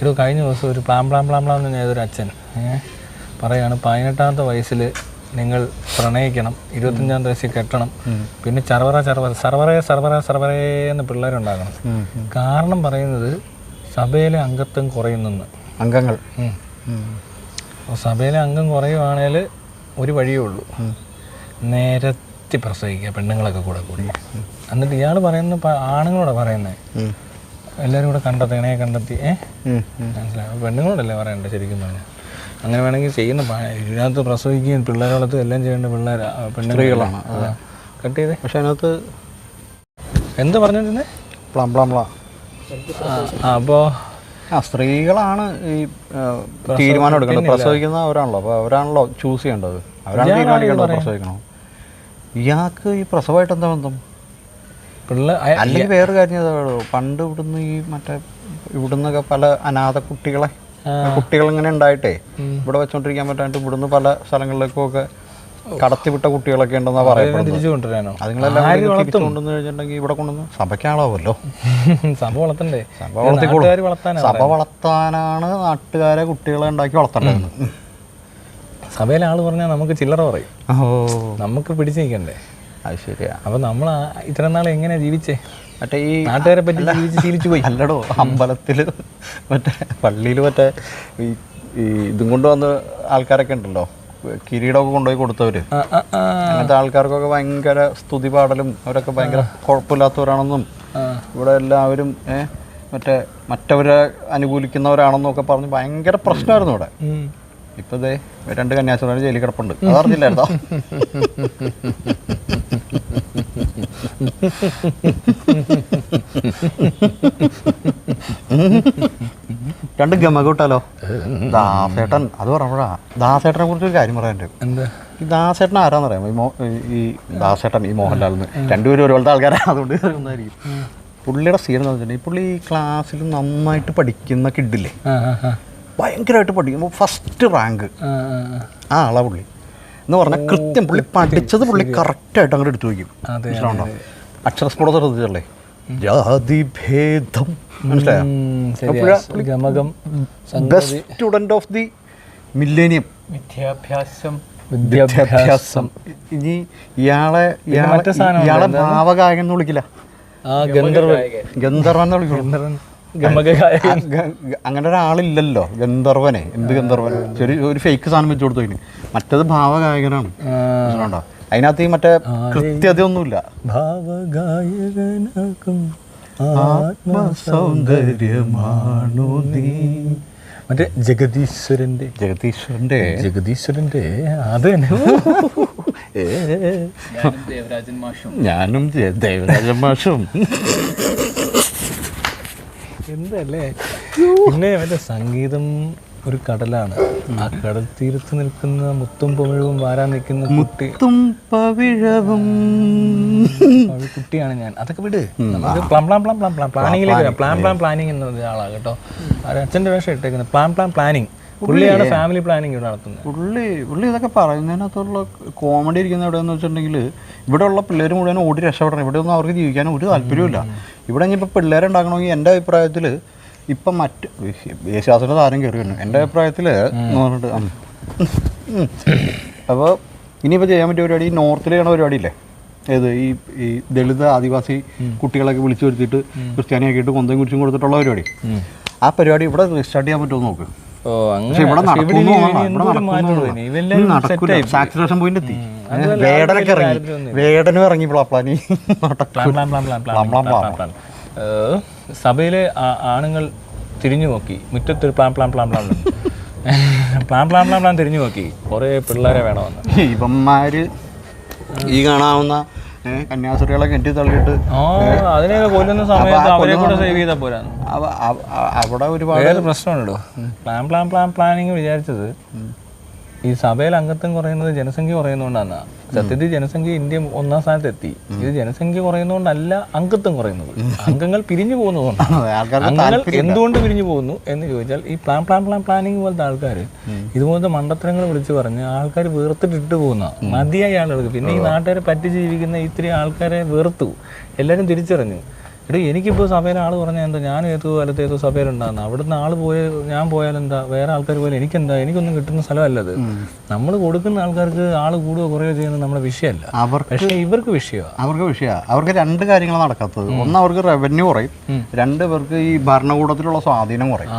ഇത് കഴിഞ്ഞ ദിവസം ഒരു പ്ലാം പ്ലാം പ്ലാം പ്ലാം എന്ന് ഏതൊരു അച്ഛൻ പറയാണ് പതിനെട്ടാമത്തെ വയസ്സിൽ നിങ്ങൾ പ്രണയിക്കണം ഇരുപത്തഞ്ചാമത്തെ വയസ്സിൽ കെട്ടണം പിന്നെ ചർവറ ചർവറ സർവറേ സർവറ സർവറേ എന്ന് പിള്ളേരുണ്ടാകണം. കാരണം പറയുന്നത് സഭയിലെ അംഗത്വം കുറയുന്നെന്ന്. അംഗങ്ങൾ. സഭയിലെ അംഗം കുറയുവാണേൽ ഒരു വഴിയേ ഉള്ളൂ. നേരത്തി പ്രസവിക്കുക പെണ്ണുങ്ങളൊക്കെ കൂടെ കൂടി. എന്നിട്ട് ഇയാൾ പറയുന്ന ആണുങ്ങളോടെ പറയുന്നത് എല്ലാവരും കൂടെ കണ്ടെത്തി ഇണയെ കണ്ടെത്തി. ഏ? മനസ്സിലായി. പെണ്ണുങ്ങളോടല്ലേ പറയണ്ടേ ശരിക്കും പറഞ്ഞു? അങ്ങനെ വേണമെങ്കിൽ ചെയ്യുന്ന ഇതിനകത്ത് പ്രസവിക്കുകയും പിള്ളേരെ വളർത്തുകയും എല്ലാം ചെയ്യേണ്ട പിള്ളേർ പെണ്ണുങ്ങളാണ് കട്ട് ചെയ്തേ. പക്ഷെ അതിനകത്ത് എന്ത് പറഞ്ഞിരുന്നേ? Plum plum പ്ലാ. അപ്പോൾ ആ സ്ത്രീകളാണ് ഈ തീരുമാനം എടുക്കേണ്ടത്. പ്രസവിക്കുന്ന അവരാണല്ലോ. അപ്പോൾ അവരാണല്ലോ ചൂസ് ചെയ്യേണ്ടത്. അവരാണ് തീരുമാനിക്കേണ്ടത് പ്രസവിക്കണം. ഇയാൾക്ക് ഈ പ്രസവമായിട്ട് എന്താ ബന്ധം? അല്ലെങ്കിൽ വേറൊരു കാര്യം പണ്ട് ഇവിടുന്ന് ഈ മറ്റേ ഇവിടുന്നൊക്കെ പല അനാഥ കുട്ടികളെ കുട്ടികൾ ഇങ്ങനെ ഉണ്ടായിട്ടേ ഇവിടെ വെച്ചോണ്ടിരിക്കാൻ പറ്റാണ്ട് ഇവിടുന്ന് പല സ്ഥലങ്ങളിലേക്കും ഒക്കെ കടത്തിവിട്ട കുട്ടികളൊക്കെ ഉണ്ടെന്നാ പറയുന്നത് തിരിച്ചു കൊണ്ടുവരാനോ അതുങ്ങളെല്ലാം കൂടി തിരിച്ചു കൊണ്ടുവന്ന് കഴിഞ്ഞിട്ടുണ്ടെങ്കിൽ ഇവിടെ കൊണ്ടുവന്ന് സഭയ്ക്കാളാവുമല്ലോ. സഭ വളർത്തണ്ടേ? സഭ വളർത്താനാണ് നാട്ടുകാരെ കുട്ടികളെ ഉണ്ടാക്കി വളർത്തേണ്ടത്. സഭയിലെ ആൾ പറഞ്ഞാൽ നമുക്ക് ചില്ലറ പറയും. നമുക്ക് പിടിച്ചു നിൽക്കണ്ടേ അത് ശരിയാ. അപ്പൊ നമ്മൾ ഇത്ര നാൾ എങ്ങനെ ജീവിച്ചേ? മറ്റേ ഈ നാട്ടുകാരെ പറ്റി ജീവിച്ച് ശീലിച്ചു പോയി. അല്ലടോ അമ്പലത്തിൽ മറ്റേ പള്ളിയിൽ മറ്റേ ഈ ഈ ഇതും കൊണ്ടുവന്ന് ആൾക്കാരൊക്കെ ഉണ്ടല്ലോ. കിരീടമൊക്കെ കൊണ്ടുപോയി കൊടുത്തവര്. അങ്ങനത്തെ ആൾക്കാർക്കൊക്കെ ഭയങ്കര സ്തുതി പാടലും അവരൊക്കെ ഭയങ്കര കുഴപ്പമില്ലാത്തവരാണെന്നും. ഇവിടെ എല്ലാവരും ഏഹ് മറ്റേ മറ്റവരെ അനുകൂലിക്കുന്നവരാണെന്നും ഒക്കെ പറഞ്ഞ് ഭയങ്കര പ്രശ്നമായിരുന്നു ഇവിടെ. ഇപ്പൊ രണ്ട് കന്യാസ്ത്രീ ജയിലിൽ കിടപ്പുണ്ട്. അതറിഞ്ഞില്ലായിരുന്നോ രണ്ട് ഗമകൂട്ടാലോ ദാസേട്ടൻ അത് പറഞ്ഞപ്പോഴാ. ദാസേട്ടനെ കുറിച്ച് ഒരു കാര്യം പറയാൻ ഈ ദാസേട്ടൻ ആരാന്നറിയാമോ? ഈ മോ ഈ ദാസേട്ടൻ ഈ മോഹൻലാൽ എന്ന് രണ്ടുപേരും ഒരുപോലത്തെ ആൾക്കാരാണ് അതുകൊണ്ട് അറിയുന്നതായിരിക്കും പുള്ളിയുടെ സീൻ എന്ന് വെച്ചിട്ടുണ്ടെങ്കിൽ പുള്ളി ഈ ക്ലാസ്സിൽ നന്നായിട്ട് പഠിക്കുന്ന കിഡില്ലേ. ഭയങ്കരമായിട്ട് പഠിക്കുമ്പോൾ ഫസ്റ്റ് റാങ്ക് ആ, ആളാ പുള്ളി. എന്ന് പറഞ്ഞാൽ കൃത്യം പുള്ളി പഠിച്ചത് പുള്ളി കറക്റ്റായിട്ട് അങ്ങോട്ട് എടുത്തു വയ്ക്കും. മനസ്സിലാവണ്ടോ? അക്ഷരസ്ഫുടത ശ്രദ്ധിച്ചല്ലേ ജാതിഭേദം മനസ്സിലായോ? Best student of the millennium വിദ്യാഭ്യാസം. വിദ്യാഭ്യാസം. ഇനി ഇയാളെ ഇയാളെ ഭാവഗായകൻ എന്ന് വിളിക്കില്ല. ആ ഗന്ധർവൻ. ഗന്ധർവൻ എന്ന് വിളിക്കുള്ളൂ അങ്ങനെ ഒരാളില്ലല്ലോ ഗന്ധർവനെ. എന്ത് ഗന്ധർവൻ? ചെറിയ ഒരു ഫേക്ക് സാധനം വെച്ച് കൊടുത്തു മറ്റത് ഭാവഗായകനാണ്. മനസ്സിലാവണ്ടോ? അതിനകത്ത് ഈ മറ്റേ കൃത്യതയൊന്നുമില്ല. ഭാവഗായകനാകും ആത്മസൗന്ദര്യമാണു നീ. മറ്റേ ജഗദീശ്വരന്റെ ജഗദീശ്വരന്റെ ജഗദീശ്വരന്റെ അത് ഞാനും ദേവരാജൻ മാഷും. എന്തല്ലേ? പിന്നെ മറ്റേ സംഗീതം ഒരു കടലാണ്. ആ കടൽ തീരത്ത് നിൽക്കുന്ന മുത്തും പവിഴവും വാരാൻ നിൽക്കുന്ന കുട്ടി. പവിഴവും. കുട്ടിയാണ് ഞാൻ. അതൊക്കെ വിട്. നമുക്ക് plan plan plan plan plan പ്ലാനിങ്ങിലേക്ക് വരാം. പ്ലാൻ പ്ലാൻ പ്ലാനിങ് എന്ന ആളാണ് കേട്ടോ. അച്ഛന്റെ വേഷം ഇട്ടേക്കുന്നത് പ്ലാൻ പ്ലാൻ പ്ലാനിങ്. പുള്ളിയാണ് ഫാമിലി പ്ലാനിങ് നടത്തുന്നത്. പുള്ളി പുള്ളി ഇതൊക്കെ പറയുന്നതിനകത്തുള്ള കോമഡി ഇരിക്കുന്ന എവിടെയെന്ന് വെച്ചിട്ടുണ്ടെങ്കിൽ ഇവിടെ ഉള്ള പിള്ളേർ മുഴുവൻ ഓടി രക്ഷപ്പെടണം. ഇവിടെ ഒന്നും അവർക്ക് ജീവിക്കാൻ ഒരു താല്പര്യമില്ല ഇവിടെ ഇനിയിപ്പോൾ പിള്ളേരെ ഉണ്ടാക്കണമെങ്കിൽ എന്റെ അഭിപ്രായത്തിൽ ഇപ്പം മറ്റ് യേശുദാസിന്റെ താരം കയറി വരുന്നു എന്റെ അഭിപ്രായത്തിൽ എന്ന് പറഞ്ഞിട്ട് അപ്പോൾ ഇനിയിപ്പോൾ ചെയ്യാൻ പറ്റിയ പരിപാടി ഈ നോർത്തിൽ ചെയ്യണ പരിപാടിയില്ലേ? ഏത് ഈ ഈ ദളിത് ആദിവാസി കുട്ടികളൊക്കെ വിളിച്ചു വരുത്തിയിട്ട് ക്രിസ്ത്യാനിയാക്കിയിട്ട് കൊന്തയും കുരിച്ചും കൊടുത്തിട്ടുള്ള പരിപാടി. ആ പരിപാടി ഇവിടെ സ്റ്റാർട്ട് ചെയ്യാൻ പറ്റുമോ നോക്ക്. ഓ പക്ഷെ ഇവിടെ നടക്കുന്നു നടക്കൂല സെറ്റായി സാച്ചുറേഷൻ പോയിന്റ് എത്തി വേടനൊക്കെ ഇറങ്ങി വേടനും ഇറങ്ങിയപ്പോൾ പ്ലാനി plan plan plan plan plan plan plan plan സഭയിലെ ആണുങ്ങൾ തിരിഞ്ഞു നോക്കി മുറ്റത്തൊരു പ്ലാം പ്ലാം പ്ലാം പ്ലാം പ്ലാം പ്ലാം പ്ലാം പ്ലാം തിരിഞ്ഞു നോക്കി കുറേ പിള്ളേരെ വേണമെന്ന് ഇവന്മാര് ഈ കാണാവുന്ന കന്യാസ്ത്രീകളെ കെട്ടി തള്ളിയിട്ട്. ആ അതിനെയൊക്കെ കൊല്ലുന്ന സമയത്ത് അവരെ കൂടെ സേവ് ചെയ്താൽ പോരാ അവിടെ ഒരുപാട് പ്രശ്നമുണ്ടോ? പ്ലാൻ പ്ലാൻ പ്ലാൻ പ്ലാനിങ് വിചാരിച്ചത് ഈ സഭയിൽ അംഗത്വം കുറയുന്നത് ജനസംഖ്യ കുറയുന്നതുകൊണ്ടാണ്. സത്യത്തിൽ ജനസംഖ്യ ഇന്ത്യ ഒന്നാം സ്ഥാനത്തെത്തി. ഇത് ജനസംഖ്യ കുറയുന്നതുകൊണ്ടല്ല അംഗത്വം കുറയുന്നത്. അംഗങ്ങൾ പിരിഞ്ഞു പോകുന്നതുകൊണ്ടാണ്. അംഗങ്ങൾ എന്തുകൊണ്ട് പിരിഞ്ഞു പോകുന്നു എന്ന് ചോദിച്ചാൽ ഈ പ്ലാൻ പ്ലാൻ പ്ലാൻ പ്ലാനിങ് പോലത്തെ ആൾക്കാർ ഇതുപോലത്തെ മണ്ടത്തരങ്ങൾ വിളിച്ച് പറഞ്ഞ് ആൾക്കാർ വേർത്തിട്ടിട്ട് പോകുന്ന മതിയായ ആളുകൾക്ക്. പിന്നെ ഈ നാട്ടുകാരെ പറ്റി ജീവിക്കുന്ന ഇത്രയും ആൾക്കാരെ വേർത്തു. എല്ലാവരും തിരിച്ചറിഞ്ഞു. എടീ എനിക്കിപ്പോൾ സഭയിൽ ആൾ പറഞ്ഞാൽ എന്താ? ഞാൻ ഏതോ കാലത്ത് ഏതോ സഭയിലുണ്ടാകുന്ന അവിടുന്ന് ആൾ പോയ ഞാൻ പോയാലെന്താ? വേറെ ആൾക്കാർ പോലെ എനിക്കെന്താ? എനിക്കൊന്നും കിട്ടുന്ന സ്ഥലമല്ലത്. നമ്മൾ കൊടുക്കുന്ന ആൾക്കാർക്ക് ആൾ കൂടുകയോ കുറയോ ചെയ്യുന്നത് നമ്മുടെ വിഷയമല്ല. അവർക്ക് പക്ഷേ ഇവർക്ക് വിഷയമാണ് അവർക്ക് വിഷയമാണ് അവർക്ക് രണ്ട് കാര്യങ്ങളാണ് നടക്കാത്തത്. ഒന്ന് അവർക്ക് റവന്യൂ കുറയും. രണ്ട് പേർക്ക് ഈ ഭരണകൂടത്തിലുള്ള സ്വാധീനം കുറയും.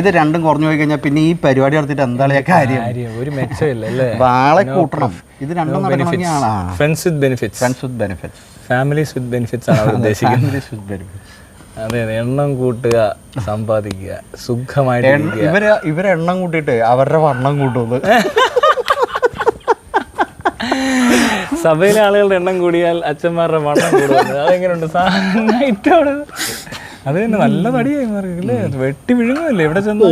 ഇത് രണ്ടും കുറഞ്ഞു പോയി കഴിഞ്ഞാൽ പിന്നെ ഈ പരിപാടി നടത്തിയിട്ട് എന്താണ് കാര്യം? ഒരു മെച്ചമില്ല ആളെ കൂട്ടണം. ഇത് രണ്ടും നടക്കണമെങ്കിൽ friends with benefits friends with benefits families with benefits ആണ് ഉദ്ദേശിക്കുന്നത്. അതെ അതെ എണ്ണം കൂട്ടുക സമ്പാദിക്കുക സുഖമായിട്ട്. ഇവർ ഇവരെ എണ്ണം കൂട്ടിയിട്ട് അവരുടെ വണ്ണം കൂട്ടുന്നത്. സഭയിലെ ആളുകളുടെ എണ്ണം കൂടിയാൽ അച്ഛന്മാരുടെ വണ്ണം കൂടുന്നത്. അതെങ്ങനെയുണ്ട്? സാധനം അത് തന്നെ നല്ല തടിയായി മാറിയില്ലേ വെട്ടി വിഴുങ്ങുമല്ലേ? ഇവിടെ ചെന്ന്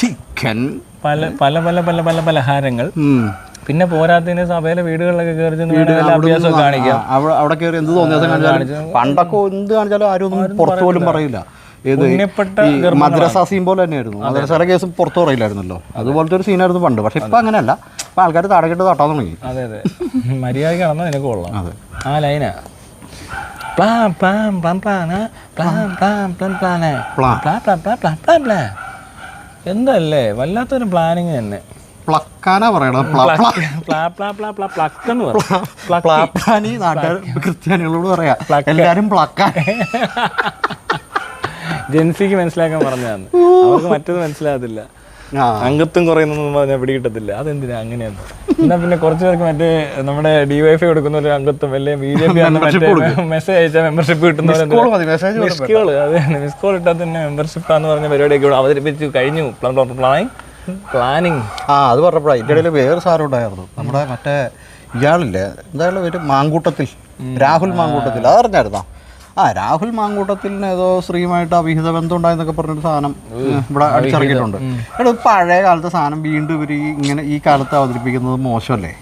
ചിക്കൻ. പല പല പല പല പല പലഹാരങ്ങൾ പിന്നെ പോരാത്തതിന് സഭയിലെ വീടുകളിലൊക്കെ കയറി ചെന്ന് കാണിക്കാം. അവിടെ കയറി എന്ത് പണ്ടൊക്കെ എന്ത് കാണിച്ചാലും ആരും ഒന്നും പുറത്തു പോലും പറയില്ല. ഏത് പുണ്യപ്പെട്ട മദ്രസ സീൻ പോലെ തന്നെയായിരുന്നു. മദ്രസയുടെ കേസ് പുറത്തു പറയില്ലായിരുന്നല്ലോ. അതുപോലത്തെ ഒരു സീനായിരുന്നു പണ്ട്. പക്ഷെ ഇപ്പൊ അങ്ങനെയല്ല. ഇപ്പൊ ആൾക്കാർ താടകെട്ട് തട്ടാൻ തുടങ്ങി. അതെ അതെ. മര്യാദയ്ക്ക് നടന്നാൽ നിനക്ക് കൊള്ളാം. അതെ. ആ ലൈനാ. എന്തല്ലേ? വല്ലാത്തൊരു പ്ലാനിങ് തന്നെ. പ്ലക്കാനാ പറയണത് പ്ലാപ്ലാനി നാട്ടുകാർ ക്രിസ്ത്യാനികളോട് പറയാ എല്ലാരും പ്ലക്കാൻ ജെൻസിക്ക് മനസ്സിലാക്കാൻ പറഞ്ഞതാണ് അവർക്ക് മറ്റത് മനസ്സിലാകത്തില്ല അംഗത്വം കുറയുന്നൊന്നും പറഞ്ഞാൽ പിടികിട്ടത്തില്ല അതെന്തിനാ അങ്ങനെയാണ് എന്നാ പിന്നെ കുറച്ച് പേർക്ക് മറ്റേ നമ്മുടെ ഡിവൈഫൈ കൊടുക്കുന്ന ഒരു അംഗത്വം അല്ലെങ്കിൽ ബി ജെ പി മെസ്സേജ് അയച്ചാൽ മെമ്പർഷിപ്പ് കിട്ടുന്ന മിസ് കോൾ ഇട്ടാൽ തന്നെ മെമ്പർഷിപ്പ് ആണെന്ന് പറഞ്ഞ പരിപാടിയൊക്കെ ഇവിടെ അവതരിപ്പിച്ച് കഴിഞ്ഞു പ്ലാനിങ് പ്ലാനിങ് ആ അത് പറഞ്ഞപ്പോഴാണ് ഇതിന്റെ ഇടയിൽ വേറെ സാധനം ഉണ്ടായിരുന്നു. നമ്മുടെ മറ്റേ ഇയാളില്ലേ എന്തായാലും ഒരു മാങ്കൂട്ടത്തിൽ രാഹുൽ മാങ്കൂട്ടത്തിൽ അതറിഞ്ഞായിരുന്നോ ആ രാഹുൽ മാങ്കൂട്ടത്തിന് ഏതോ സ്ത്രീയുമായിട്ട് അവിഹിത ബന്ധം ഉണ്ടായെന്നൊക്കെ പറഞ്ഞൊരു സാധനം ഇവിടെ അടിച്ചിറക്കിയിട്ടുണ്ട്. എടാ പഴയ കാലത്തെ സാധനം വീണ്ടും ഇവർ ഇങ്ങനെ ഈ കാലത്ത് അവതരിപ്പിക്കുന്നത് മോശമല്ലേ?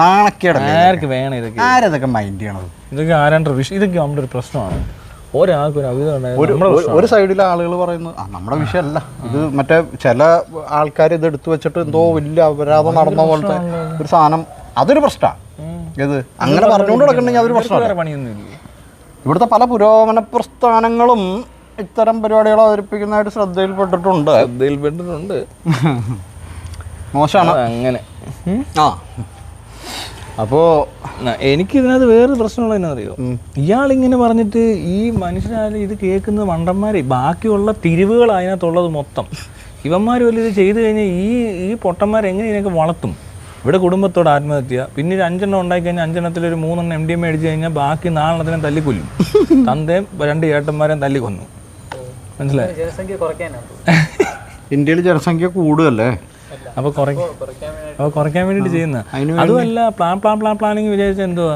നാണക്കേടല്ലേ ആർക്ക് വേണം ഇതൊക്കെ? ആരതൊക്കെ മൈൻഡ് ചെയ്യണത്? ഇതൊക്കെ ആരാണ്ട് ഇതൊക്കെ നമ്മുടെ ഒരു പ്രശ്നമാണ്. ഒരു സൈഡിലെ ആളുകൾ പറയുന്നത് ആ നമ്മുടെ വിഷയമല്ല. ഇത് മറ്റേ ചില ആൾക്കാർ ഇത് എടുത്തു വെച്ചിട്ട് എന്തോ വലിയ അപരാധം നടന്ന പോലത്തെ ഒരു സാധനം. അതൊരു പ്രശ്നമാണ്. ഇത് അങ്ങനെ പറഞ്ഞുകൊണ്ട് നടക്കണമെങ്കിൽ അതൊരു പ്രശ്നമാണ് ഇവിടുത്തെ പല പുരോഗമന പ്രസ്ഥാനങ്ങളും ഇത്തരം പരിപാടികൾ അവതരിപ്പിക്കുന്നതായിട്ട് ശ്രദ്ധയിൽപ്പെട്ടിട്ടുണ്ട്. ശ്രദ്ധയിൽപ്പെട്ടിട്ടുണ്ട്. മോശമാണ്. അങ്ങനെ. ആ. അപ്പോൾ എനിക്കിതിനകത്ത് എനിക്ക് ഇതിനകത്ത് വേറെ പ്രശ്നമുള്ള എന്നറിയോ ഇയാളിങ്ങനെ പറഞ്ഞിട്ട് ഈ മനുഷ്യരായാലും ഇത് കേൾക്കുന്ന വണ്ടന്മാരെ ബാക്കിയുള്ള തിരിവുകൾ അതിനകത്തുള്ളത് മൊത്തം. ഇവന്മാർ വല്ല ഇത് ചെയ്തു കഴിഞ്ഞാൽ ഈ ഈ പൊട്ടന്മാർ എങ്ങനെ ഇതിനൊക്കെ വളർത്തും? ഇവിടെ കുടുംബത്തോട് ആത്മഹത്യ. പിന്നെ ഒരു അഞ്ചെണ്ണം ഉണ്ടാക്കി കഴിഞ്ഞാൽ അഞ്ചെണ്ണത്തിൽ ഒരു മൂന്നെണ്ണം എം ഡി എം മേടിച്ച് കഴിഞ്ഞാൽ ബാക്കി നാലെണ്ണത്തിനെ തല്ലിക്കൊല്ലും. തന്തയും രണ്ട് ഏട്ടന്മാരെയും തല്ലിക്കൊന്നു. മനസ്സിലായി? ഇന്ത്യയിൽ ജനസംഖ്യ കൂടുകയല്ലേ അപ്പോൾ കുറയ്ക്കാൻ അപ്പോൾ കുറയ്ക്കാൻ വേണ്ടിയിട്ട് ചെയ്യുന്ന. അതുമല്ല പ്ലാൻ പ്ലാൻ പ്ലാൻ പ്ലാനിങ് വിചാരിച്ച എന്തുവാ?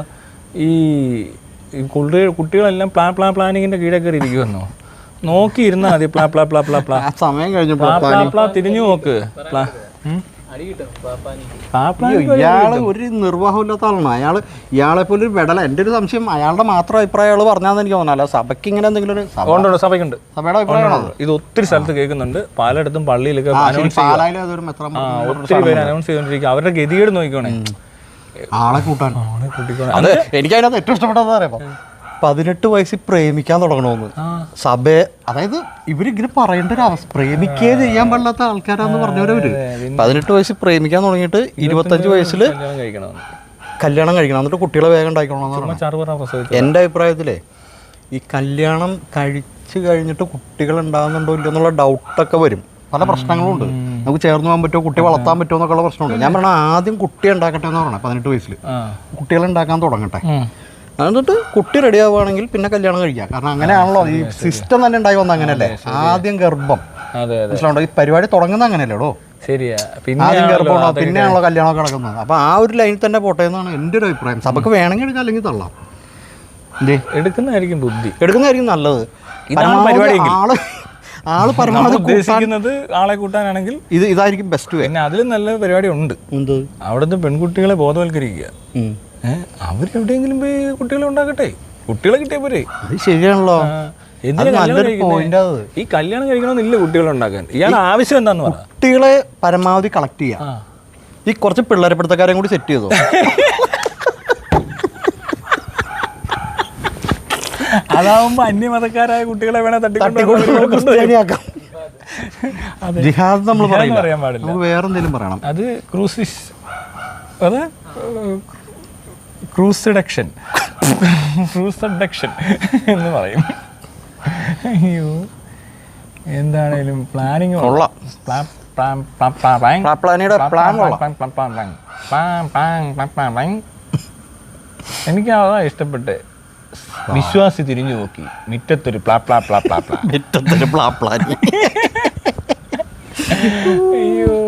ഈ കുട്ടികൾ കുട്ടികളെല്ലാം പ്ലാൻ പ്ലാൻ പ്ലാനിങ്ങിന്റെ കീഴെ കയറി ഇരിക്കുമെന്നോ നോക്കി ഇരുന്നാ മതി പ്ലാ പ്ലാ പ്ലാ പ്ലാ പ്ലാ. സമയം കഴിഞ്ഞു പ്ലാ പ്ലാ പ്ലാ തിരിഞ്ഞു നോക്ക്. പ്ലാ ഉം? പ്ലാ പ്ലാ ഇയാൾ ഒരു നിർവാഹമില്ലാത്ത ആളാണ്. അയാൾ ഇയാളെ പോലെ ഒരു വെടല. എന്റെ ഒരു സംശയം അയാളുടെ മാത്രം അഭിപ്രായം അയാൾ പറഞ്ഞാന്ന് എനിക്ക് തോന്നുന്നു സഭയ്ക്ക് ഇങ്ങനെ എന്തെങ്കിലും ഒരു സഭ- ഉണ്ട് സഭയ്ക്കുണ്ട്. സഭയുടെ അഭിപ്രായമാണോ ഇത് ഒത്തിരി സ്ഥലത്ത് കേൾക്കുന്നുണ്ട്. പലയിടത്തും പള്ളിയിലൊക്കെ ഒത്തിരി പേര് അനൗൺസ് ചെയ്തോണ്ടിരിക്കും അവരുടെ ഗതികേട് നോക്കിക്കോണേ. ആളെ കൂട്ടാൻ. ആളെ കൂട്ടിക്കോണേ. അത് എനിക്ക് അതിനകത്ത് ഏറ്റവും ഇഷ്ടപ്പെട്ടത് അറിയാമോ പതിനെട്ട് വയസ്സിൽ പ്രേമിക്കാൻ തുടങ്ങണമെന്ന്. സഭയെ സഭ അതായത് ഇവരിങ്ങനെ പറയേണ്ട ഒരു അവസ്ഥ. പ്രേമിക്കേ ചെയ്യാൻ പാടില്ലാത്ത ആൾക്കാരാന്ന് പറഞ്ഞവരവര്. പതിനെട്ട് വയസ്സിൽ പ്രേമിക്കാൻ തുടങ്ങിയിട്ട് ഇരുപത്തഞ്ച് വയസ്സിൽ കല്യാണം കഴിക്കണം. എന്നിട്ട് കുട്ടികളെ വേഗം ഉണ്ടാക്കണം എന്റെ അഭിപ്രായത്തിലേ ഈ കല്യാണം കഴിച്ചു കഴിഞ്ഞിട്ട് കുട്ടികൾ ഉണ്ടാകുന്നുണ്ടോ ഇല്ലയോ എന്നുള്ള ഡൗട്ടൊക്കെ വരും. പല പ്രശ്നങ്ങളും ഉണ്ട്. നമുക്ക് ചേർന്ന് പോകാൻ പറ്റുമോ കുട്ടി വളർത്താൻ പറ്റുമോ എന്നൊക്കെയുള്ള പ്രശ്നമുണ്ട്. ഞാൻ പറഞ്ഞ ആദ്യം കുട്ടി ഉണ്ടാക്കട്ടെ എന്ന് പറഞ്ഞത് പതിനെട്ട് വയസ്സിൽ കുട്ടികളെ ഉണ്ടാക്കാൻ തുടങ്ങട്ടെ. എന്നിട്ട് കുട്ടി റെഡി ആവുകയാണെങ്കിൽ പിന്നെ കല്യാണം കഴിക്കാം. കാരണം അങ്ങനെയാണല്ലോ. ഈ സിസ്റ്റം തന്നെ ഉണ്ടായി വന്ന അങ്ങനെയല്ലേ? ആദ്യം ഗർഭം. മനസ്സിലാവുണ്ടോ? ഈ പരിപാടി തുടങ്ങുന്ന അങ്ങനെയല്ലേടോ ശരിയാ. പിന്നെ ആദ്യം ഗർഭമാണോ പിന്നെയാണല്ലോ കല്യാണം നടക്കുന്നത്. അപ്പൊ ആ ഒരു ലൈനിൽ തന്നെ പോട്ടെ എന്നാണ് എന്റെ ഒരു അഭിപ്രായം. സഭക്ക് വേണമെങ്കിൽ എടുക്കാം അല്ലെങ്കിൽ തള്ളാം. എടുക്കുന്നതായിരിക്കും ബുദ്ധി. എടുക്കുന്നതായിരിക്കും നല്ലത്. ആൾ ആൾ പരമാവധി ഉദ്ദേശിക്കുന്നത് ആളെ കൂട്ടാനാണെങ്കിൽ ഇത് ഇതായിരിക്കും ബെസ്റ്റ് വേ പിന്നെ അതിലും നല്ല പരിപാടി ഉണ്ട്. എന്ത്? അവിടുത്തെ പെൺകുട്ടികളെ ബോധവൽക്കരിക്കുക. അവരെവിടെയെങ്കിലും പോയി കുട്ടികളെ ഉണ്ടാക്കട്ടെ. കുട്ടികളെ കിട്ടിയ പോരെ. അത് ശരിയാണല്ലോ. ഈ കല്യാണം കഴിക്കണമെന്നില്ല കുട്ടികളെ ഉണ്ടാക്കാൻ. ഇയാൾ ആവശ്യം എന്താന്ന് പറ. കുട്ടികളെ പരമാവധി കളക്ട് ചെയ്യാം. ഈ കുറച്ച് പിള്ളേരെ പിടുത്തക്കാരെയും കൂടി സെറ്റ് ചെയ്തോ. അതാവുമ്പോ അന്യമതക്കാരായ കുട്ടികളെ വേണേ. ജിഹാദ് നമ്മൾ പറയാൻ പാടില്ല. വേറെന്തെങ്കിലും പറയണം. അത് ക്രൂസിസ്. അത് ക്രൂസഡക്ഷൻ ക്രൂസഡക്ഷൻ എന്ന് പറയും. അയ്യോ. എന്താണേലും പ്ലാനിങ്. എനിക്ക് അതാ ഇഷ്ടപ്പെട്ട്. വിശ്വാസി തിരിഞ്ഞു നോക്കി. മിറ്റത്തൊരു പ്ലാ പ്ലാ പ്ലാ പ്ലാ പ്ലാ. മിറ്റത്തൊരു പ്ലാ പ്ലാ. അയ്യോ.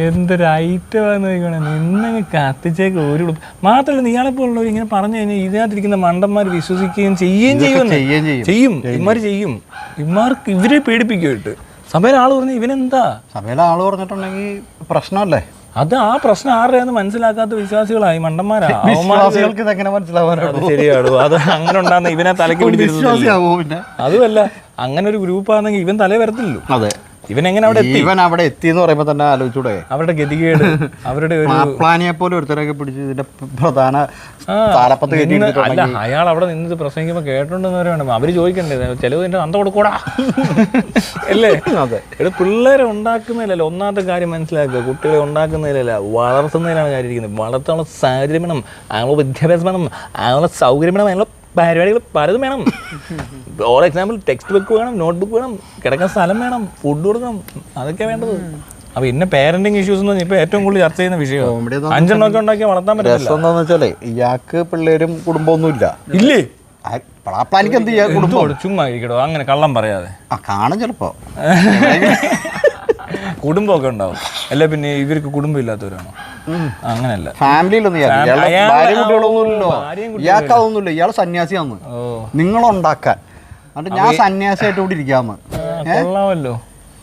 എന്തൊരു ഐറ്റമാന്ന് നോക്കണേ നിന്നങ്ങ് കത്തിച്ചേക്ക് ഒരു മാത്രമല്ല നീയാളെ പോലുള്ളവർ ഇങ്ങനെ പറഞ്ഞു കഴിഞ്ഞാൽ ഇതിനകത്തിരിക്കുന്ന മണ്ടന്മാർ വിശ്വസിക്കുകയും ചെയ്യുകയും ചെയ്യും. ചെയ്യും. ഇമാർ ചെയ്യും. ഇമാർക്ക് ഇവരെ പേടിപ്പിക്കുമായിട്ട് സഭയിലെ ആൾ പറഞ്ഞു ഇവനെന്താ? സഭയിലെ ആൾ പറഞ്ഞിട്ടുണ്ടെങ്കിൽ പ്രശ്നമല്ലേ? അത് ആ പ്രശ്നം ആരുടെയാന്ന് മനസ്സിലാക്കാത്ത വിശ്വാസികളായി മണ്ടന്മാരാ അവന്മാര് വിശ്വാസികൾക്ക് ഇതെങ്ങനെ മനസ്സിലാവാനാണ് ശരിയാണോ അത് അങ്ങനെ ഉണ്ടാകുന്ന ഇവനെ തലക്ക് പിടിച്ചിരുന്നു അതുമല്ല അങ്ങനെ ഒരു ഗ്രൂപ്പാണെങ്കിൽ ഇവൻ തലേ വരത്തില്ലല്ലോ. അതെ. ഇവൻ എങ്ങനെ അവിടെ എത്തി? ഇവൻ അവിടെ എത്തി എന്ന് പറയുമ്പോൾ തന്നെ ആലോചിച്ചൂടെ? അവരുടെ ഗതികേട് അവരുടെ ഒരു പ്ലാനിയെ പോലെ ഒരുത്തരൊക്കെ പിടിച്ച് ഇതിന്റെ പ്രധാന താലപ്പത്ത് അല്ല അയാൾ അവിടെ നിന്ന് പ്രസംഗിക്കുമ്പോൾ കേട്ടിട്ടുണ്ടെന്ന് പറയണം അവർ ചോദിക്കണ്ടേ ചെലവ് എന്റെ അന്ത കൊടുക്കൂടാ. അല്ലേ? അതെ. ഇവിടെ പിള്ളേരെ ഉണ്ടാക്കുന്നതിലല്ല ഒന്നാമത്തെ കാര്യം മനസ്സിലാക്കുക കുട്ടികളെ ഉണ്ടാക്കുന്നതിലല്ല വളർത്തുന്നതിലാണ് കാര്യം ഇരിക്കുന്നത്. വളർത്താനുള്ള സാഹചര്യം വേണം വിദ്യാഭ്യാസമാണ് വിദ്യാഭ്യാസം വേണം അയാളുടെ സൗകര്യം വേണം അതിനുള്ള പരിപാടികൾ പലതും വേണം. ഫോർ എക്സാമ്പിൾ ടെക്സ്റ്റ് ബുക്ക് വേണം നോട്ട് ബുക്ക് വേണം കിടക്കാൻ സ്ഥലം വേണം ഫുഡ് കൊടുക്കണം അതൊക്കെ വേണ്ടത്. അപ്പൊ ഇന്ന പേരന്റിങ് ഇഷ്യൂസ് എന്ന് പറഞ്ഞാൽ ഇപ്പൊ ഏറ്റവും കൂടുതൽ ചർച്ച ചെയ്യുന്ന വിഷയം. അഞ്ചെണ്ണൊക്കെ അഞ്ചെണ്ണമൊക്കെ ഉണ്ടാക്കിയാൽ വളർത്താൻ പറ്റില്ല രസം എന്താന്ന് വെച്ചാലേ ഇയാൾക്ക് പിള്ളേരും കുടുംബമൊന്നുമില്ല. ഇല്ലേ? പ്ലാനിക്ക് എന്ത് ചെയ്യാ കുടുംബം? ചുമ്മാ ഇരിക്കടോ അങ്ങനെ കള്ളം പറയാതെ. ആ കാണും ചിലപ്പോ. കുടുംബമൊക്കെ ഉണ്ടാവും. അല്ല പിന്നെ ഇവർക്ക് കുടുംബം ഇല്ലാത്തവരാണോ അങ്ങനല്ല ഫാമിലിയിലൊന്നും ഭാര്യ കുട്ടികളൊന്നുമില്ലല്ലോ. ഇയാൾ സന്യാസിയാന്ന്. നിങ്ങളുണ്ടാക്കാൻ. എന്നിട്ട് ഞാൻ സന്യാസിയായിട്ട് കൂടി ഇരിക്കാമെന്ന് കൊള്ളാമല്ലോ.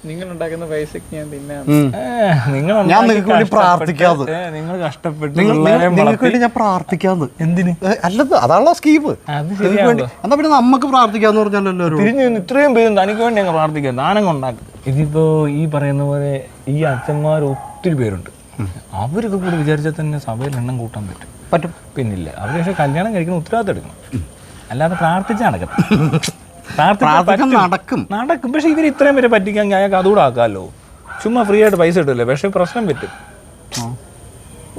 നിങ്ങൾ ഉണ്ടാക്കുന്ന പൈസക്ക് ഞാൻ തിന്നാം. നിങ്ങൾ ഞാൻ നിങ്ങൾക്ക് വേണ്ടി പ്രാർത്ഥിക്കാതെ. നിങ്ങൾ കഷ്ടപ്പെട്ട് നിങ്ങൾ നിങ്ങൾക്ക് വേണ്ടി ഞാൻ പ്രാർത്ഥിക്കാതെ. എന്തിന്? അല്ലത് അതാണല്ലോ സ്കീം എന്നാ പിന്നെ നമുക്ക് പ്രാർത്ഥിക്കാന്ന് പറഞ്ഞാലോ എല്ലാവരും തിരിഞ്ഞു ഇത്രയും പേര് തനിക്ക് വേണ്ടി ഞങ്ങൾ പ്രാർത്ഥിക്കാം. ദാനം ഉണ്ടാക്കും ഇതിപ്പോ ഈ പറയുന്ന പോലെ ഈ അച്ഛന്മാർ ഒത്തിരി പേരുണ്ട്. അവരൊക്കെ കൂടി വിചാരിച്ചാൽ തന്നെ സഭയിൽ എണ്ണം കൂട്ടാൻ പറ്റും. പറ്റും. പിന്നില്ല. അവർ പക്ഷെ കല്യാണം കഴിക്കുന്ന ഉത്തരവാദിത്തം എടുക്കണം. അല്ലാതെ പ്രാർത്ഥിച്ചാണ് നടക്കണം പ്രാർത്ഥിക്കാൻ നടക്കും. നടക്കും. പക്ഷെ ഇവർ ഇത്രയും പേരെ പറ്റിക്കാൻ അയാൾക്ക് അതുകൂടെ ആക്കാമല്ലോ ചുമ്മാ ഫ്രീ ആയിട്ട് പൈസ കിട്ടില്ലേ പക്ഷേ പ്രശ്നം പറ്റും.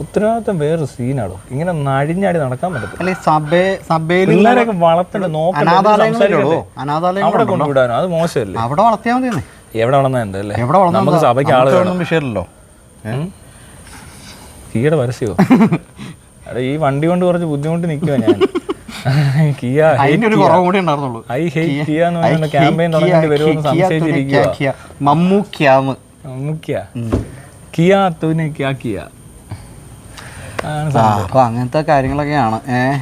ഉത്തരവാദിത്തം വേറെ സീനാണോ ഇങ്ങനെ നഴിഞ്ഞാടി നടക്കാൻ പറ്റത്തില്ല. സഭയിൽ പിള്ളേരൊക്കെ വളർത്തേണ്ട നോക്കണോ അവിടെ കൊണ്ടുവിടാനോ? അത് മോശമല്ലേ? അവിടെ വളർത്തിയാൽ മതി എവിടെ വളർന്നാ എന്തല്ലേ എവിടെ വളർന്നാ നമുക്ക്? സഭയ്ക്ക് ആൾ നമുക്ക് വേണം ഒന്നും വിഷയമല്ലോ ഉം. കിയുടെ പരസ്യമോ അതെ ഈ വണ്ടി കൊണ്ട് കുറച്ച് ബുദ്ധിമുട്ട് നിൽക്കുക ഞാൻ. കിയ അതിന്റെ ഒരു കുറവ് കൂടി ഉണ്ടായിരുന്നുള്ളൂ. ഐ ഹേറ്റ് കിയ എന്ന് പറയുന്ന ക്യാമ്പയിൻ തുടങ്ങേണ്ടി വരുമെന്ന് സംശയിച്ചിരിക്കുക മമ്മൂക്കിയാന്ന് മുഖ്യ കിയ തുനെ ക്യാ കിയ. ആണ് ആ സംഭവം. അപ്പൊ അങ്ങനത്തെ കാര്യങ്ങളൊക്കെയാണ്. ഏഹ്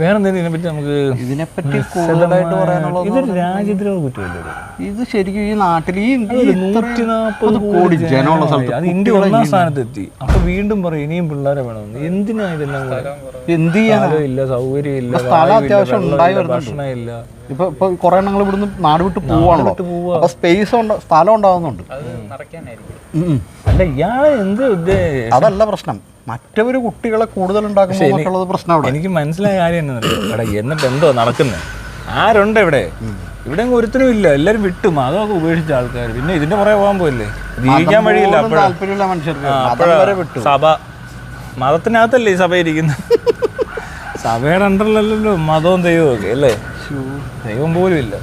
വേറെ എന്തെങ്കിലും ഇതിനെ പറ്റി നമുക്ക് ഇതിനെപ്പറ്റി കൂടുതലായിട്ട് പറയാനുള്ളത് ഇതൊരു രാജ്യദ്രോഹ കുറ്റമല്ലേ ഇത്? ശരിക്കും ഈ നാട്ടിൽ ഈ നൂറ്റി നാൽപ്പത് കോടി ജനമുള്ള സ്ഥലത്ത് അത് ഇന്ത്യ ഒന്നാം സ്ഥാനത്തെത്തി അപ്പൊ വീണ്ടും പറയും ഇനിയും പിള്ളേരെ വേണമെന്ന് എന്തിനാ ഇതെല്ലാം? എന്ത് ചെയ്യാനോ ഇല്ല സൗകര്യം ഇല്ല സ്ഥലം അത്യാവശ്യം ഉണ്ടായി. ഭക്ഷണം ഇല്ല ഇപ്പൊ ഇപ്പൊ കുറെ എണ്ണങ്ങൾ ഇവിടുന്ന് നാട് വിട്ട് പോവാണല്ലോ. അപ്പൊ സ്പേസ് സ്ഥലം ഉണ്ടാവുന്നുണ്ട്. അല്ല ഇയാളെ എന്ത് അതല്ല പ്രശ്നം. മറ്റവര് കുട്ടികളെ കൂടുതൽ ഉണ്ടാക്കുമ്പോൾ എനിക്ക് മനസ്സിലായ കാര്യം എന്നാ എന്നിട്ട് എന്തോ നടക്കുന്നത് ആരുണ്ട് ഇവിടെ? ഇവിടെ അങ്ങ് ഒരുത്തരും ഇല്ല. എല്ലാരും വിട്ടു. മതമൊക്കെ ഉപേക്ഷിച്ച ആൾക്കാർ പിന്നെ ഇതിന്റെ പുറകെ പോകാൻ പോയില്ലേ ജീവിക്കാൻ വഴിയില്ല സഭ. മതത്തിനകത്തല്ലേ ഈ സഭ ഇരിക്കുന്നത്? സഭയുടെ അണ്ടറിലല്ലല്ലോ മതവും ദൈവവും ഒക്കെ അല്ലേ? ദൈവം പോലും ഇല്ല.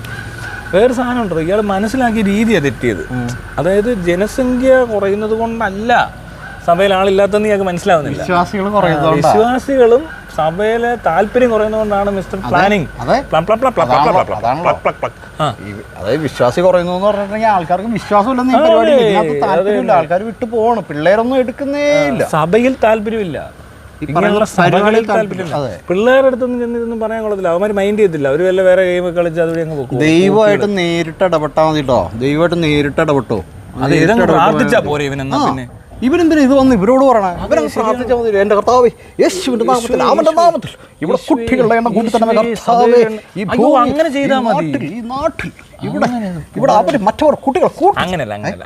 വേറെ സാധനം ഉണ്ടോ ഇയാൾ മനസ്സിലാക്കിയ രീതിയാണ് തെറ്റിയത്. അതായത് ജനസംഖ്യ കുറയുന്നത് കൊണ്ടല്ല സഭയിൽ ആളില്ലാത്തെന്ന് ഇയാൾക്ക് മനസ്സിലാവുന്നില്ല. വിശ്വാസികളും സഭയിലെ താല്പര്യം കുറയുന്നതുകൊണ്ടാണ് മിസ്റ്റർ പ്ലാനിങ്. അതായത് വിശ്വാസി കുറയുന്നു എന്ന് പറഞ്ഞിട്ടുണ്ടെങ്കിൽ ആൾക്കാർക്ക് വിശ്വാസമില്ലെന്ന് ആൾക്കാർ വിട്ടു പോകണം. പിള്ളേരൊന്നും എടുക്കുന്നേ ഇല്ല. സഭയിൽ താല്പര്യമില്ല. പറയാൻ കൊള്ളത്തില്ല. അവന്മാർ മൈൻഡ് ചെയ്തില്ല അവർ വല്ല വേറെ ഗെയിം കളിച്ച് അതുവഴി അങ്ങ് പോകും ദൈവമായിട്ട് നേരിട്ട് ഇടപെട്ടാൽ മതി കേട്ടോ ദൈവമായിട്ട് നേരിട്ട് ഇടപെട്ടോ. അത് ഇതങ്ങ് പ്രാർത്ഥിച്ചാ പോരെ ഇവനെന്നാ പിന്നെ. ഇവരെന്തിനാ ഇത് വന്ന് ഇവരോട് പറയണേ ഇവരങ്ങ് പ്രാർത്ഥിച്ചാൽ മതി എന്റെ കർത്താവേ യേശുവിന്റെ നാമത്തിൽ അവന്റെ നാമത്തിൽ ഇവിടെ കുട്ടികളുടെ എണ്ണം കൂടി തന്നെ കർത്താവേ ഈ അങ്ങനെ ചെയ്താൽ മതി ഈ നാട്ടിൽ ഇവിടെ ഇവിടെ അവർ മറ്റവർ കുട്ടികൾ അങ്ങനെയല്ല അങ്ങനെയല്ല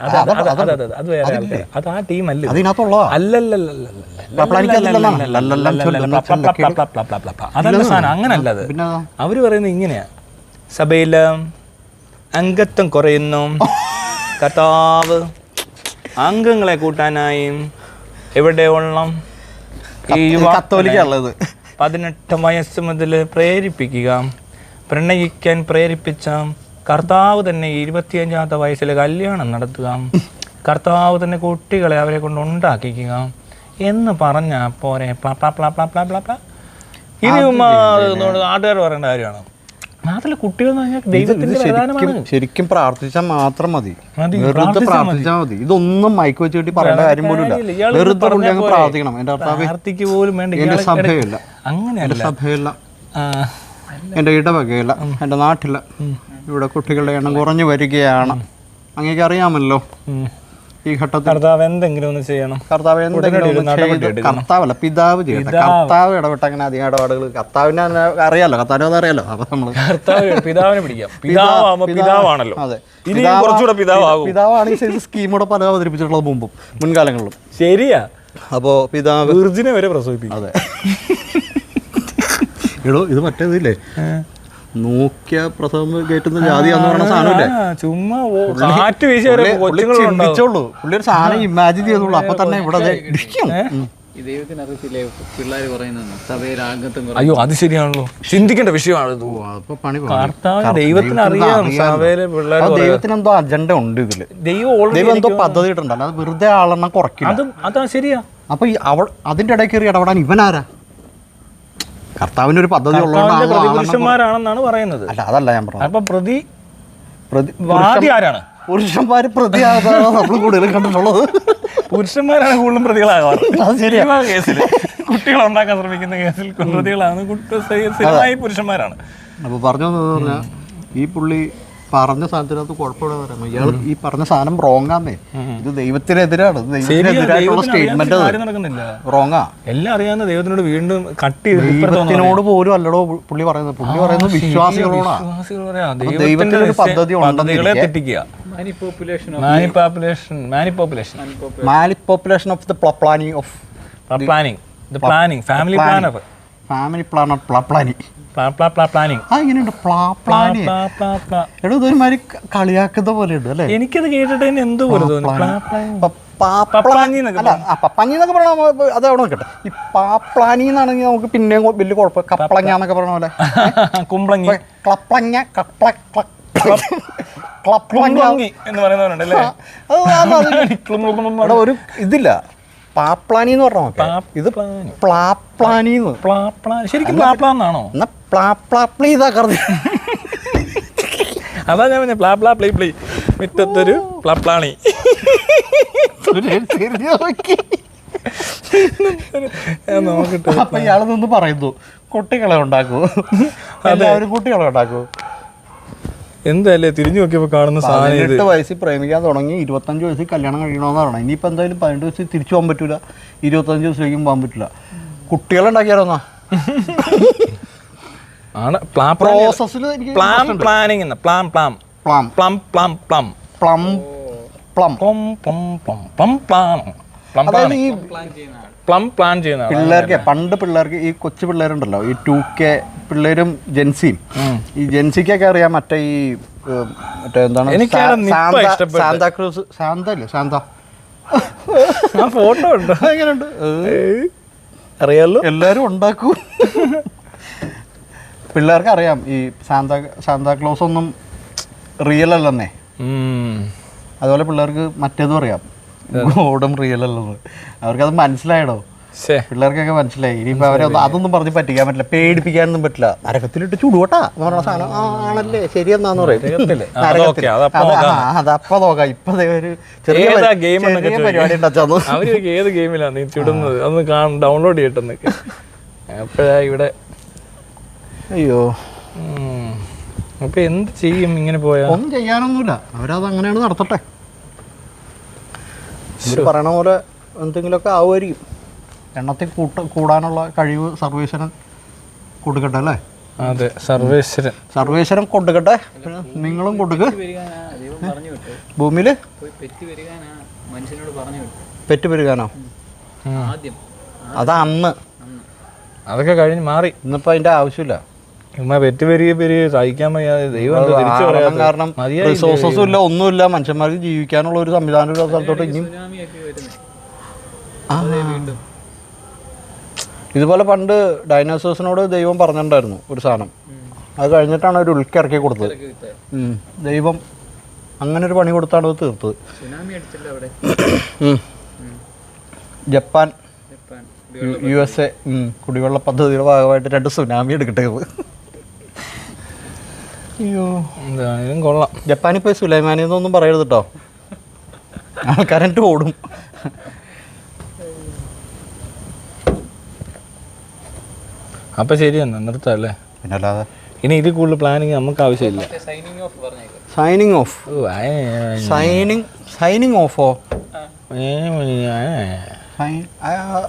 അത് ആ ടീം അല്ല അതിനകത്തുള്ള അതല്ല അങ്ങനല്ല അവർ പറയുന്നത് ഇങ്ങനെയാ സഭയിൽ അംഗത്വം കുറയുന്നു കർത്താവ് അംഗങ്ങളെ കൂട്ടാനായി ഉള്ളം ഈ കത്തോലിക്കുള്ളത് പതിനെട്ട് വയസ്സ് മുതൽ പ്രേരിപ്പിക്കുക. പ്രണയിക്കാൻ പ്രേരിപ്പിച്ച കർത്താവ് തന്നെ ഇരുപത്തിയഞ്ചാമത്തെ വയസ്സിൽ കല്യാണം നടത്തുക. കർത്താവ് തന്നെ കുട്ടികളെ അവരെ കൊണ്ട് ഉണ്ടാക്കിക്കുക. എന്ന് പറഞ്ഞ പോരെ. പ്ലാ പ്ലാ പ്ലാ പ്ലാ പ്ലാ പ്ലാ ഇനി നാട്ടുകാർ പറയേണ്ട കാര്യമാണ്? നാട്ടിലെ കുട്ടികൾ ദൈവത്തിന്റെ ശരിക്കും പ്രാർത്ഥിച്ചാൽ മാത്രം മതി. വെറുതെ പ്രാർത്ഥിച്ചാൽ മതി. ഇതൊന്നും മയക്ക് വെച്ച് കിട്ടി പറയേണ്ട കാര്യം പോലും ഇല്ല വെറുതെ പോലെ പ്രാർത്ഥിക്കണം. എന്റെ പ്രാർത്ഥിക്ക് പോലും വേണ്ട. എന്റെ സഭയില്ല. എന്റെ അങ്ങനെയല്ല. സഭയില്ല. എന്റെ ഇടവകയില്ല. എന്റെ നാട്ടില്ല. ഇവിടെ കുട്ടികളുടെ എണ്ണം കുറഞ്ഞു വരികയാണ്. അങ്ങേക്ക് അറിയാമല്ലോ. ഈ ഘട്ടത്തിൽ കർത്താവ് എന്തെങ്കിലും ഒന്ന് ചെയ്യണം. കർത്താവ് എന്തെങ്കിലും. കർത്താവല്ല പിതാവ് ചെയ്യട്ടെ. കർത്താവ് ഇടപെട്ട അങ്ങനെ അധികം ഇടപാടുകൾ കർത്താവിനെ അറിയാലോ കർത്താവിനെ അറിയാലോ. അപ്പൊ നമ്മൾ കർത്താവ് പിതാവിനെ പിടിക്കാം. പിതാവാണല്ലോ. അതെ. കുറച്ചുകൂടെ പിതാവാകും. പിതാവാണ് ഈ സൈസ് സ്കീമൂടെ പല അവതരിപ്പിച്ചിട്ടുള്ളത് മുമ്പും മുൻകാലങ്ങളിലും. ശരിയാ. അപ്പോ പിതാവ് വിർജിനെ വരെ പ്രസവിപ്പിക്കും. അതെ. എടോ ഇത് മറ്റേതില്ലേ? നോക്കിയ പ്രസവം കേട്ടുന്ന ജാതി ചുമ്മാ കാറ്റ് സാധനം ഇമാജിൻ ചെയ്തോളൂ. അപ്പൊ തന്നെ ഇവിടെ അയ്യോ അത് ശരിയാണല്ലോ. ചിന്തിക്കേണ്ട വിഷയമാണ് ദൈവത്തിന് അറിയാം. ദൈവത്തിന് എന്തോ അജണ്ട ഉണ്ട് ഇതിൽ. ദൈവം എന്തോ പദ്ധതി ഇട്ടുണ്ടല്ലോ അത് വെറുതെ ആളെണ്ണം കുറയ്ക്കും അതാ ശരിയാ. അപ്പൊ അതിന്റെ ഇടയ്ക്ക് ഇടപെടാൻ ഇവനാരാ? കർത്താവിന് ഒരു പദ്ധതി ഉള്ളതുകൊണ്ടാണ് പറയുന്നത്. അല്ല അതല്ല ഞാൻ പറഞ്ഞത്. അപ്പൊ പ്രതി പ്രതി ആരാണ്? പുരുഷന്മാര് പ്രതിയാകാതെ നമ്മൾ കൂടുതൽ കണ്ടിട്ടുള്ളത്. പുരുഷന്മാരാണ് കൂടുതലും പ്രതികളാകാറ്. കേസിൽ കുട്ടികളെ ഉണ്ടാക്കാൻ ശ്രമിക്കുന്ന കേസിൽ പ്രതികളാണ് സ്ഥിരമായി പുരുഷന്മാരാണ്. അപ്പൊ പറഞ്ഞു പറഞ്ഞാൽ ഈ പുള്ളി പറഞ്ഞ സാധനത്തിനകത്ത് കുഴപ്പമില്ല ഇയാൾ ഈ പറഞ്ഞ സാധനം റോങ്ങാന്നേ ഇത് ദൈവത്തിനെതിരാണ്. ദൈവത്തിനെതിരായിട്ടുള്ള സ്റ്റേറ്റ്മെന്റ് റോങ്ങാ എല്ലാം അറിയാവുന്ന ദൈവത്തിനോട് വീണ്ടും കട്ട് ദൈവത്തിനോട് പോലും അല്ലടോ പുള്ളി പറയുന്നത്. പുള്ളി പറയുന്നത് വിശ്വാസികളോടാ. ദൈവത്തിന് ദൈവത്തിന്റെ ഒരു പദ്ധതി ഉണ്ടെന്നിരിക്കെ തെറ്റിക്കുക. മാനി population മാനിപ്പോപ്പുലേഷൻ of the planning of planning family planner family planner planning ഒരുമാതിരി കളിയാക്കുന്ന പോലെ ഉണ്ട് അല്ലേ? എനിക്കത് കേട്ടിട്ട് തന്നെ? എന്തോ പോലെ പപ്പാഞ്ഞി എന്നൊക്കെ പറഞ്ഞാൽ അത് അവിടെ നോക്കട്ടെ. ഈ പാപ്ലാനി എന്നാണെങ്കിൽ നമുക്ക് പിന്നെയും വലിയ കുഴപ്പം. കപ്പളങ്ങ എന്നൊക്കെ പറഞ്ഞ പോലെ. കുമ്പളങ്ങ. ക്ലപ്ലങ്ങ കപ്ല ക്ലപ്ലങ്ങി എന്ന് പറയുന്നവരുണ്ടല്ലേ? ഒരു ഇതില്ല. പാപ്ലാനി എന്ന് പറഞ്ഞോ ഇത് പ്ലാപ്ലാനി. ശരിക്കും പ്ലാപ്ലാന്നാണോ? എന്നാ പ്ലാപ്ലാപ്ലി ഇതാ കറതി അതാ ഞാൻ പറഞ്ഞ പ്ലാപ്ലാ പ്ലീ പ്ലേ മിറ്റത്തൊരു മുറ്റത്തൊരു പ്ലാപ്ലാണി. നോക്കട്ടെ അപ്പൊ ഇയാൾ നിന്ന് പറയുന്നു കുട്ടികളെ ഉണ്ടാക്കൂ. എല്ലാവരും കുട്ടികളെ ഉണ്ടാക്കൂ. എന്തല്ലേ തിരിഞ്ഞു നോക്കിയപ്പോ കാണുന്ന സാധനം ഇത്. പതിനെട്ട് വയസ്സിൽ പ്രേമിക്കാൻ തുടങ്ങി ഇരുപത്തഞ്ച് വയസ്സിൽ കല്യാണം കഴിയണമെന്ന് പറയണം ഇനിയിപ്പോൾ എന്തായാലും പതിനെട്ട് വയസ്സിൽ തിരിച്ചു പോകാൻ പറ്റില്ല ഇരുപത്തഞ്ച് വയസ്സിലേക്കും പോകാൻ പറ്റില്ല കുട്ടികളുണ്ടാക്കിയാലോന്നാ? ആണ്. പ്ലാ പ്രോസസ്സിൽ എനിക്ക് പ്ലാം പ്ലാനിങ് എന്ന്. പ്ലാം പ്ലാം. പ്ലാം. പ്ലം പ്ലം പ്ലം. പ്ലം പ്ലം. പ്ലം പ്ലം പ്ലം. പ്ലം പ്ലാം പ്ലം അതായത് ഈ പ്ലാൻ. ആൾ പ്ലം പ്ലാൻ ചെയ്യുന്ന പിള്ളേർക്ക് പണ്ട് പിള്ളേർക്ക് ഈ കൊച്ചു പിള്ളേരുണ്ടല്ലോ ഈ ടു കെ പിള്ളേരും ജെൻസിയും. ഈ ജെൻസിക്കൊക്കെ അറിയാം മറ്റേ ഈ മറ്റേ എന്താണ്. സാന്താക്രൂസ് സാന്ത അല്ലേ? സാന്ത. ആ ഫോട്ടോ ഉണ്ട്? എങ്ങനെയുണ്ട്. അറിയാലോ? എല്ലാരും ഉണ്ടാക്കൂ. പിള്ളേർക്ക് അറിയാം ഈ സാന്താ സാന്താക്ലോസ് ഒന്നും റിയൽ അല്ലെന്നേ. അതുപോലെ പിള്ളേർക്ക് മറ്റേതും അറിയാം. ഗോഡും റിയൽ അല്ലെന്ന്. അവർക്കത് മനസ്സിലായടോ. പിള്ളേർക്കൊക്കെ മനസ്സിലായി. ഇനിയിപ്പോ അവരെ അതൊന്നും പറഞ്ഞ് പറ്റിക്കാൻ പറ്റില്ല. പേടിപ്പിക്കാനൊന്നും പറ്റില്ല. നരകത്തിലിട്ട് ചൂടുവട്ടാ. എന്ന് പറഞ്ഞ സാധനം. ആണല്ലേ? ശരിയെന്നാന്ന് പറയും. അതപ്പോ അത് നോക്കാം. ഇപ്പൊ ഒരു ചെറിയ പരിപാടി ഏത് ഗെയിമിലാണ് നീ ചുടുന്നത്? അതൊന്ന് കാണ ഡൗൺലോഡ് ചെയ്യട്ടെന്നൊക്കെ. അപ്പോഴാ ഇവിടെ അയ്യോ. അപ്പൊ എന്ത് ചെയ്യും ഇങ്ങനെ പോയാ? ഒന്നും ചെയ്യാനൊന്നുമില്ല. അവരത് അങ്ങനെയാണ് നടത്തട്ടെ. പറയണ പോലെ എന്തെങ്കിലുമൊക്കെ ആവുമായിരിക്കും. എണ്ണത്തിൽ കൂട്ട കൂടാനുള്ള കഴിവ് സർവേശ്വരൻ കൊടുക്കട്ടെ അല്ലേ? അതെ സർവേശ്വരൻ. സർവേശ്വരൻ കൊടുക്കട്ടെ. നിങ്ങളും കൊടുക്ക്. പെരുകാനാ ദൈവം പറഞ്ഞു വിട്ടു. ഭൂമിയിൽ പോയി പെറ്റ് പെരുകാനാ മനുഷ്യനോട് പറഞ്ഞു വിട്ടു. പെറ്റ് പെരുകാനോ? ആദ്യം. അതാ അന്ന്. അതൊക്കെ കഴിഞ്ഞ് മാറി. ഇന്നിപ്പോ അതിന്റെ ആവശ്യമില്ല. ഉമ്മ പെറ്റ് പെരുകി പെരുകി സഹിക്കാൻ വയ്യാതെ ദൈവം തിരിച്ചു കാരണം റിസോഴ്സസും ഇല്ല ഒന്നുമില്ല. മനുഷ്യന്മാർക്ക് ജീവിക്കാനുള്ള ഒരു സംവിധാനം ഉള്ള സ്ഥലത്തോട്ട് ഇനിയും ആ. ഇതുപോലെ പണ്ട് ഡൈനോസേഴ്സിനോട് ദൈവം പറഞ്ഞിട്ടുണ്ടായിരുന്നു ഒരു സാധനം. അത് കഴിഞ്ഞിട്ടാണ് ഒരു ഉൾക്കിറക്കി കൊടുത്തത്. ദൈവം അങ്ങനെ ഒരു പണി കൊടുത്താണ് അത് തീർത്തത്. Japan Japan. U- S A കുടിവെള്ള പദ്ധതിയുടെ ഭാഗമായിട്ട് രണ്ട് സുനാമി എടുക്കട്ടെ അയ്യോ. എന്തായാലും കൊള്ളാം. ജപ്പാനിൽ പോയി സുലൈമാനിന്നൊന്നും പറയരുത് കേട്ടോ ആൾക്കാരെന്റെ ഓടും. അപ്പൊ ശരി എന്നാ നിർത്തല്ലേ? പിന്നെ അല്ലാതെ ഇനി ഇതിൽ കൂടുതൽ പ്ലാനിങ് നമുക്ക് ആവശ്യമില്ല. സൈനിങ് ഓഫ് സൈനിങ് ഓഫ് ഓ, ഏ, സൈനിങ് സൈനിങ് ഓഫോ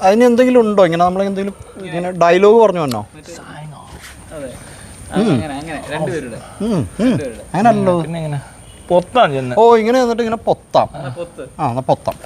അതിന് എന്തെങ്കിലും ഉണ്ടോ? ഇങ്ങനെ നമ്മൾ എന്തെങ്കിലും ഇങ്ങനെ ഡയലോഗ് പറഞ്ഞു വന്നോ? അങ്ങനെ അങ്ങനെ. പൊത്താം. അങ്ങനല്ലോ ഓ ഇങ്ങനെ എന്നിട്ട് ഇങ്ങനെ പൊത്ത്. ആ എന്നാ പൊത്താം.